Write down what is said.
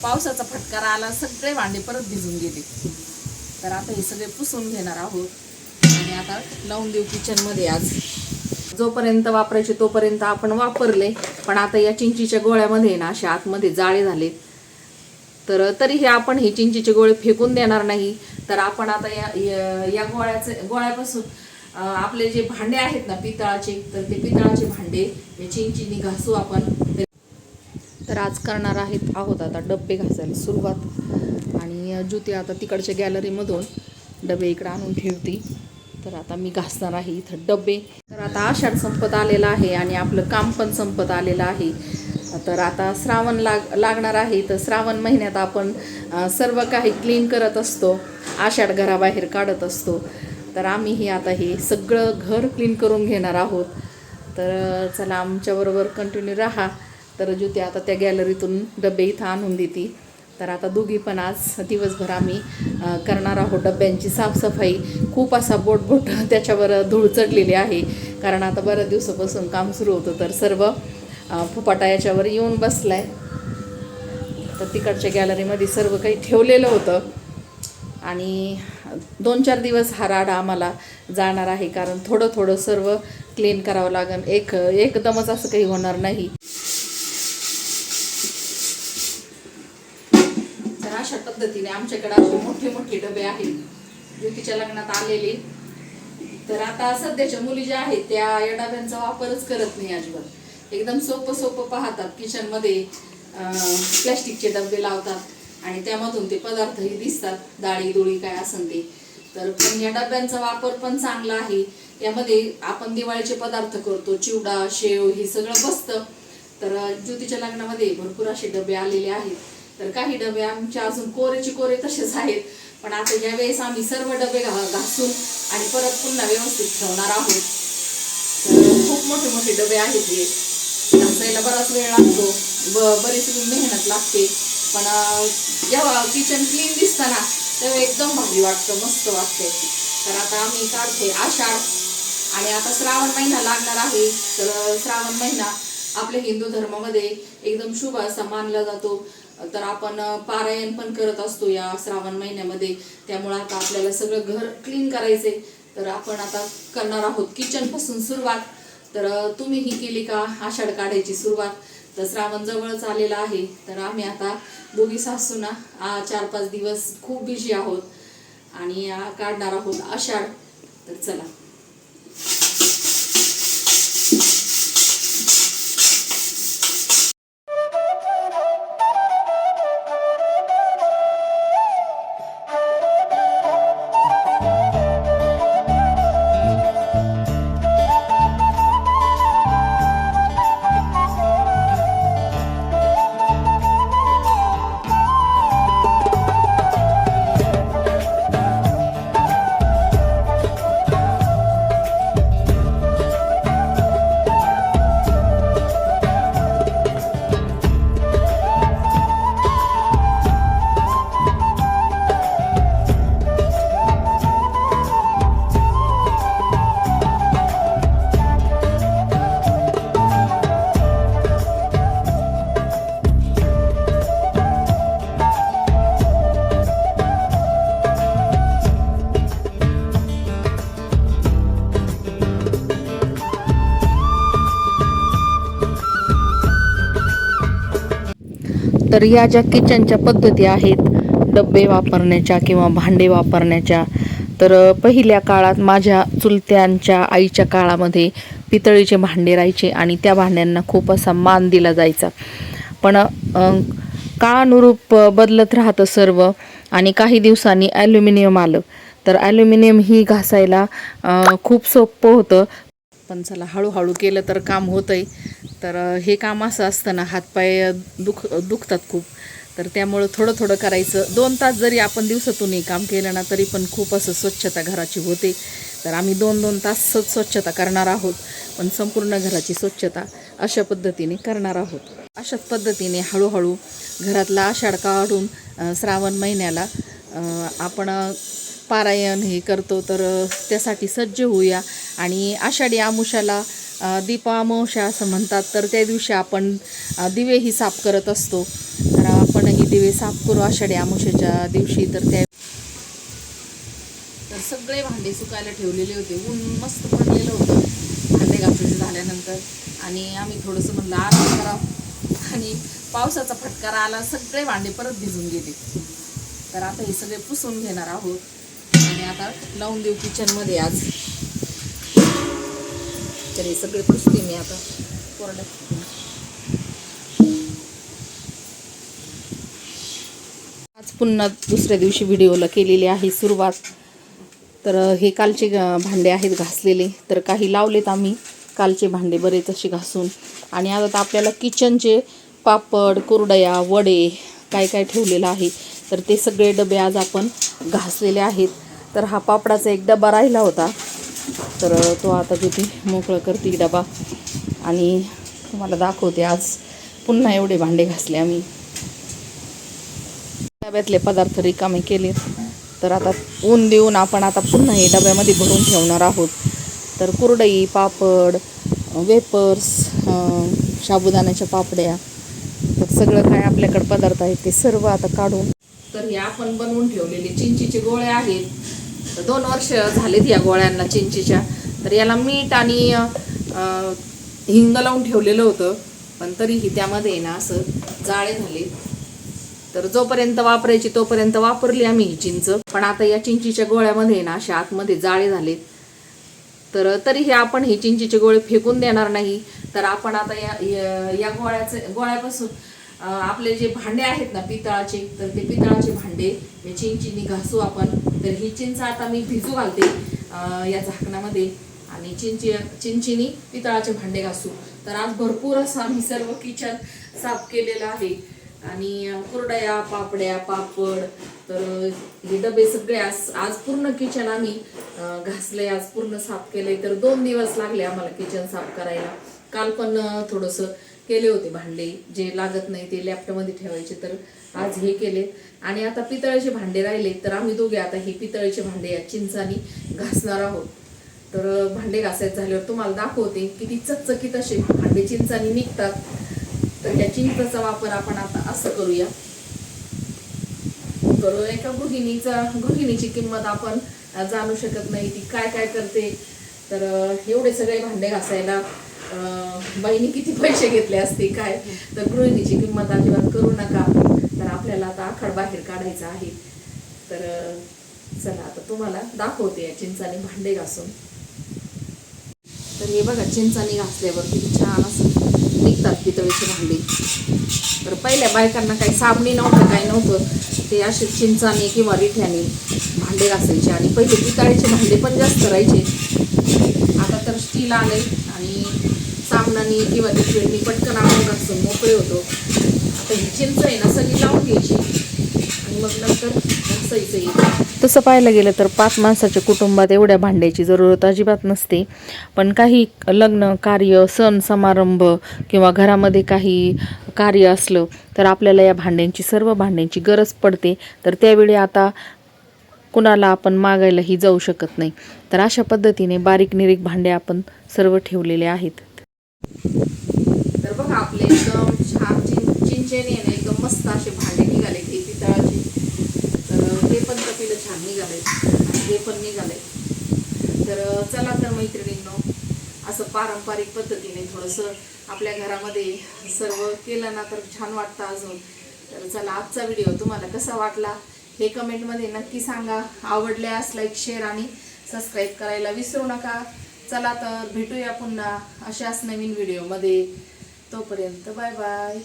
पावसाचा फटकारा आला सगळे भांडे परत भिजून गेले. तर आता हे सगळे पुसून घेणार आहोत. आणि आता लावून देऊ किचनमध्ये आज जोपर्यंत वापरायचे तोपर्यंत आपण वापरले पण आता या चिंचीच्या गोळ्यामध्ये ना असे आतमध्ये जाळे झाले तर तरीही आपण हे चिंचेचे गोळे फेकून देणार नाही. तर आपण आता या या- या गोळ्याचे गोळ्यापासून आपले जे भांडे आहेत ना पितळाचे तर ते पितळाचे भांडे या चिंचीने घासू आपण. तर आज करणार आहेत आहोत आता डबे घासायला सुरुवात. आणि ज्युती आता तिकडच्या गॅलरीमधून डबे इकडे आणून ठेवते. तर आता मी घासणार आहे इथं डबे तर आता आषाढ संपत आलेला आहे आणि आपलं काम पण संपत आलेलं आहे. तर आता श्रावण लाग लागणार आहे. तर श्रावण महिन्यात आपण सर्व काही क्लीन करत असतो. आषाढ घराबाहेर काढत असतो. तर आम्ही हे आता हे सगळं घर क्लीन करून घेणार आहोत. तर चला आमच्याबरोबर कंटिन्यू राहा. तर ज्योती आता त्या गॅलरीतून डबे इथं आणून देते तर आता दोघी पण आज दिवसभर आम्ही करणार आहोत डब्यांची साफसफाई. खूप असा बोट बोट त्याच्यावर धूळ चढलेली आहे. कारण आता बऱ्याच दिवसापासून काम सुरू होतं तर सर्व फुपाटा याच्यावर येऊन बसलाय. तर तिकडच्या गॅलरीमध्ये सर्व काही ठेवलेलं होतं. आणि दोन चार दिवस हा राडा आम्हाला जाणार आहे कारण थोडं थोडं सर्व क्लीन करावं लागेल एक एकदमच असं काही होणार नाही. आमच्याकडे असे मोठे मोठे डबे आहेत. ज्योतीच्या लग्नात आलेले. तर आता सध्याच्या मुली ज्या आहेत त्या या डब्यांचा वापरच करत नाही अजिबात. एकदम सोपं सोपं पाहतात. किचनमध्ये प्लॅस्टिकचे डबे लावतात आणि त्यामधून ते पदार्थही दिसतात. डाळी दुळी काय असन ते. तर पण या डब्यांचा वापर पण चांगला आहे. यामध्ये आपण दिवाळीचे पदार्थ करतो. चिवडा शेव हे सगळं बसतं. तर ज्योतीच्या लग्नामध्ये भरपूर असे डबे आलेले आहेत. तर काही डबे आमच्या अजून कोरेचे कोरे तसेच आहेत. पण आता यावेळेस आम्ही सर्व डबे घासून आणि परत पुन्हा व्यवस्थित ठेवणार आहोत. तर खूप मोठे मोठे डबे आहेत हे. घासायला बराच वेळ लागतो. ब बरीच मेहनत लागते. पण जेव्हा किचन क्लीन दिसतं ना तेव्हा एकदम भारी वाटतं मस्त वाटतं. तर आता आम्ही काढतोय आषाढ. आणि आता श्रावण महिना लागणार आहे. तर श्रावण महिना आपल्या हिंदू धर्मामध्ये एकदम शुभ असा मानला जातो. तर आपण पारायण पण करत असतो या श्रावण महिन्यामध्ये. त्यामुळे आता आपल्याला सगळं घर क्लीन करायचे तर आपण आता करणार आहोत किचनपासून सुरुवात. तर तुम्ही तुम्हीही केली का आषाढ काढायची सुरुवात? तर श्रावण जवळच आलेला आहे. तर आम्ही आता दोघी सासूना आ, चार पाच दिवस खूप बिझी आहोत आणि काढणार आहोत आषाढ. तर चला. तर या ज्या किचनच्या पद्धती आहेत डबे वापरण्याच्या किंवा भांडे वापरण्याच्या तर पहिल्या काळात माझ्या चुलत्यांच्या आईच्या काळामध्ये पितळीचे भांडे राहायचे आणि त्या भांड्यांना खूप असा मान दिला जायचा. पण काळानुरूप बदलत राहतं सर्व आणि काही दिवसांनी ॲल्युमिनियम आलं. तर ॲल्युमिनियम ही घासायला खूप सोपं होतं. पण चला हळूहळू केलं तर काम होतं आहे तर हे काम असं असतं ना हातपाय दुख दुखतात खूप. तर त्यामुळं थोडं थोडं करायचं. दोन तास जरी आपण दिवसातून हे काम केलं ना तरी पण खूप असं स्वच्छता घराची होते. तर आम्ही दोन दोन तास स्वच्छता करणार आहोत. पण संपूर्ण घराची स्वच्छता अशा पद्धतीने करणार आहोत. अशाच पद्धतीने हळूहळू घरातला आषाढ काढून श्रावण महिन्याला आपण पारायण हे करतो तर त्यासाठी सज्ज होऊया. आणि आषाढी आमुषाला अ, असं म्हणतात तर त्या दिवशी आपण दिवेही साफ करत असतो. तर आपणही दिवे साफ करू आषाढी आमुषाच्या दिवशी तर त्या तर सगळे भांडे सुकायला ठेवलेले होते. ऊन मस्त पडलेलं होतं. भांडे घासायचे झाल्यानंतर. आणि आम्ही थोडंसं म्हणलं आराम करावं आणि पावसाचा फटकारा आला सगळे भांडे परत भिजून गेले. तर आता हे सगळे पुसून घेणार आहोत. आणि आता लावून देऊ किचनमध्ये आज. तर हे सगळे पुसते मी आता. कोरड. आज पुन्हा दुसऱ्या दिवशी व्हिडिओला केलेली आहे सुरुवात. तर हे कालचे भांडे आहेत घासलेले. तर काही लावलेत आम्ही. कालचे भांडे बरेच असे घासून. आणि आता तर आपल्याला किचनचे पापड कुरडया वडे काय काय ठेवलेलं आहे. तर ते सगळे डबे आज आपण घासलेले आहेत. तर हा पापडाचा एक डबा राहिला होता. तर तो आता तिथे मोकळं करते डबा. आणि तुम्हाला दाखवते आज पुन्हा एवढे भांडे घासले आम्ही. डब्यातले पदार्थ रिकामे केले तर आता ऊन देऊन आपण आता पुन्हा हे डब्यामध्ये भरून ठेवणार आहोत. तर कुरडई पापड वेपर्स साबुदाण्याच्या पापड्या. तर सगळं काय आपल्याकडे पदार्थ आहेत ते सर्व आता काढून. तर हे आपण बनवून ठेवलेले चिंचीचे गोळे आहेत. तर दोन वर्ष झालेत या गोळ्यांना चिंचीच्या. तर याला मीठ आणि हिंग लावून ठेवलेलं होतं पण तरीही त्यामध्ये ना असं जाळे झाले. तर जोपर्यंत वापरायची तोपर्यंत वापरली आम्ही ही चिंच पण आता या चिंचीच्या गोळ्यामध्ये ना अशा आतमध्ये जाळे झालेत. तर तरीही आपण हे चिंचीचे गोळे फेकून देणार नाही. तर आपण आता या या- या गोळ्याचे गोळ्यापासून आपले जे भांडे आहेत ना पितळाचे तर ते पितळाचे भांडे हे चिंचीनी घासू आपण. तर ही चिंच आता मी भिजू घालते या झाकणामध्ये आणि चिंची चिंचीनी पितळाचे भांडे घासू. तर आज भरपूर असं आम्ही सर्व किचन साफ केलेलं आहे. आणि कुरडया पापड्या पापड तर हे डबे सगळे आज आज पूर्ण किचन आम्ही घासले आज पूर्ण साफ केले. तर दोन दिवस लागले आम्हाला किचन साफ करायला. काल पण थोडंसं केले होते भांडे जे लागत नाही ते लॅपटॉपमध्ये ठेवायचे तर आज हे केले. आणि आता पितळेचे भांडे राहिले तर आम्ही दोघे आता हे पितळेचे भांडे या चिंचानी घासणार आहोत. तर भांडे घासायचे झाल्यावर तुम्हाला दाखवते किती चकचकीत असे भांडे चिंचानी निघतात. तर ह्या चिंचाचा वापर आपण आता असं करूया. तर एका गृहिणीचा गृहिणीची किंमत आपण जाणू शकत नाही ती काय काय करते. तर एवढे सगळे भांडे घासायला बाईने किती पैसे घेतले असते काय? तर गृहिणीची किंमत अजिबात करू नका. तर आपल्याला आता आखड बाहेर काढायचं आहे. तर चला आता तुम्हाला दाखवते या चिंचाने भांडे घासून. तर हे बघा चिंचाने घासल्यावर किती छान असं निघतात पितळीचे भांडे. तर पहिल्या बायकांना काही साबणी नव्हतं काही नव्हतं. ते असे चिंचाने किंवा रिठ्याने भांडे घासायचे आणि पहिले पितळीचे भांडे पण जास्त राहायचे. आता तर स्टील आले आणि साबणाने किंवा लिक्विडनी पटकन आपण घासून मोकळे होतो. आता ही चिंच आहे ना सगळी लावून घ्यायची. आणि मग नंतर घासायचं आहे तसं पाहायला गेलं तर पाच माणसाच्या कुटुंबात एवढ्या भांड्याची जरूरत अजिबात नसते. पण काही लग्न कार्य सण समारंभ किंवा घरामध्ये काही कार्य असलं तर आपल्याला या भांड्यांची सर्व भांड्यांची गरज पडते. तर त्यावेळी आता कुणाला आपण मागायलाही जाऊ शकत नाही. तर अशा पद्धतीने बारीक निरीक भांडे आपण सर्व ठेवलेले आहेत. तर बघा आपले एकदम छान चिं चिंचेने ना एकदम मस्त असे भांडे निघाले. ते पितळाचे. तर हे पण कपिलं छान निघाले. हे पण निघाले. तर चला तर मैत्रिणींनो असं पारंपरिक पद्धतीने थोडंसं आपल्या घरामध्ये सर्व केलं ना तर छान वाटतं अजून. तर चला आजचा व्हिडिओ तुम्हाला कसा वाटला हे कमेंटमध्ये नक्की सांगा. आवडल्यास लाईक शेअर आणि सबस्क्राईब करायला विसरू नका. चला तर भेटूया पुन्हा अशाच नवीन व्हिडिओमध्ये तोपर्यंत बाय बाय